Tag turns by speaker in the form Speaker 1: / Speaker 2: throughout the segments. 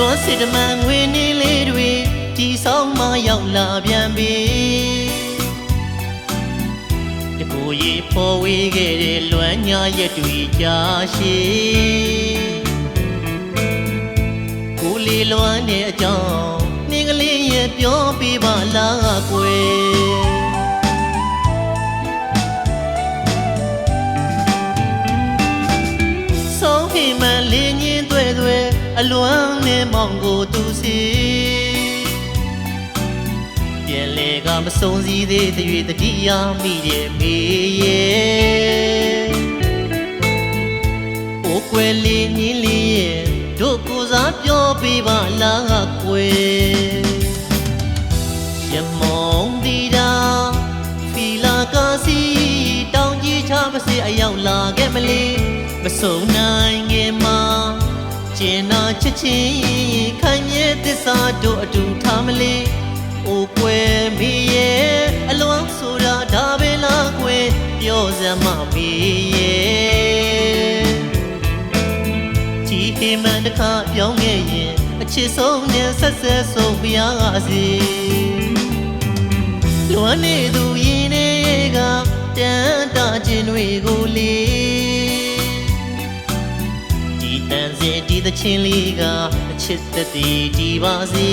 Speaker 1: လွန်စစ်တမန်ငွေနေလေးတွေဒီဆောင်မရောက်လာပြန်ပြီတကူရီပေါ်ဝေးခဲ့တဲ့လွမ်းညာရက်တွေကြာရှည်ကိုလီလွမ်းတဲ့အကြောင်းနင်းကလေးရဲ့ပြောပြပါလားကွယ် အလွမ်းနဲ့မောင်ကိုသူစီပြန်လေကမဆုံးစည်းသေးတဲ့၍တတိယမိတဲ့မေရဲ့အိုကွယ်လေးညင်းလေးရဲ့တို့ကိုစားပြောပြပါလားကွယ်ရမောင်ဒီတာဖီလာကာစီတောင်ကြီးချမစေအရောက်လာခဲ့မလေးမဆုံနိုင်ခင်မှာကျင်နာ ချစ်ချင်းခိုင်မြဲသစ္စာတို့အတူထားမလေးအိုကွယ်မိရဲ့အလွန်ဆိုတာဒါပဲလားကွယ်ပြောစမ်းမမိရဲ့ဒီဟိမန်တစ်ခါပြောင်းခဲ့ရင်အချစ်ဆုံးနဲ့ဆက်ဆက်ဆုံးပြရစီလွမ်းနေသူရင်တွေကတန်တာခြင်းတွေကို ချင်းလေးကအချစ်တည်းဒီပါစေ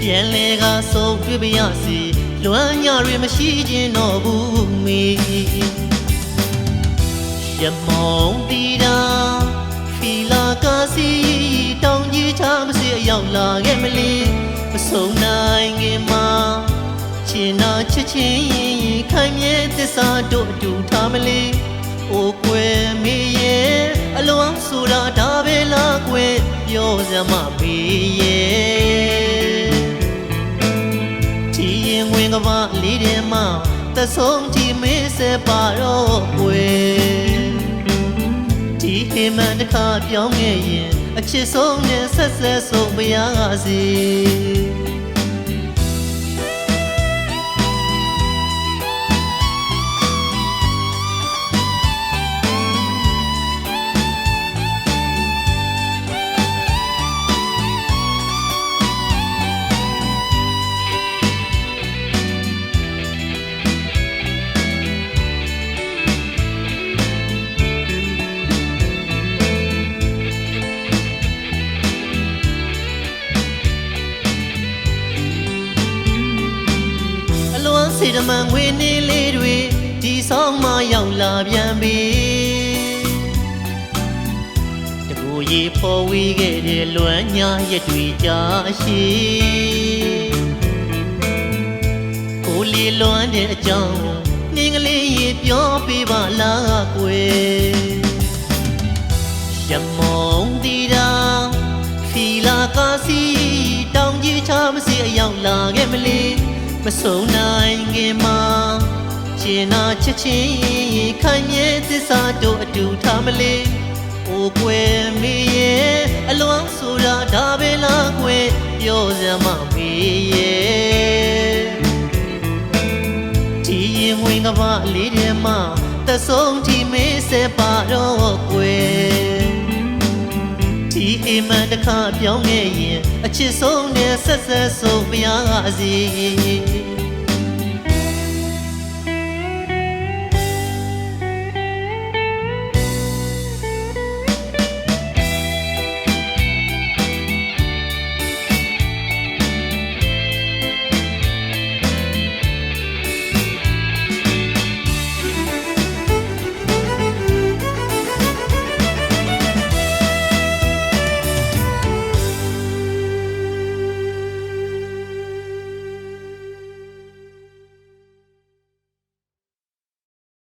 Speaker 1: ပြန်လေကဆုံးတွေ့ပြရစီလွမ်းညာတွေမရှိခြင်းတော့ဘူးမေရမောင်တီတာဖီလာကာစီတောင်ကြီးချမစီအရောက်လာခဲ့မလေးမဆုံနိုင်ခင်မှာချင်နာချစ်ချင်းခိုင်မြဲသစ္စာတို့အတူထားမလေး အိုကွယ်မေရဲ့အလွန်ဆိုတာဒါပဲလားကွယ်ပြောစမ်းမမေရဲ့ဒီရင်ဝင်ကဘာလေးထဲမှာသဆုံးကြည့်မေးစပါတော့ကွယ်ဒီဟိမန်တစ်ခါပြောင်းခဲ့ရင်အချစ်ဆုံးနဲ့ဆက်ဆက်ဆုံးပြရစီ မန်ငွေနေလေးတွေဒီဆောင်မရောက်လာပြန်ပြီတကူရီပေါ်ဝေးခဲ့တဲ့လွမ်းညာရက်တွေကြာရှည်ကိုလီလွမ်းတဲ့အကြောင်းနင်းကလေးရေပြောပြပါလားကွယ်ရမောင်တီတာဖီလာကာစီတောင်ကြီးချမစီအရောက်လာခဲ့မလေး မဆုံနိုင်ခင်မှာကျင်နာချစ်ချင်းခိုင်မြဲသစ္စာတို့အတူထားမလေးအိုကွယ်မေရဲ့အလွန်ဆိုတာဒါပဲလားကွယ်ပြောစမ်းမမေရဲ့ဒီရင်ဝင်ကဘာလေးထဲမှာသဆုံးကြည့်မေးစပါတော့ကွယ် ဒီအိမ်မန်တစ်ခါပြောင်းခဲ့ရင်အချစ်ဆုံးနဲ့ဆက်ဆက်ဆုံးပြရစီ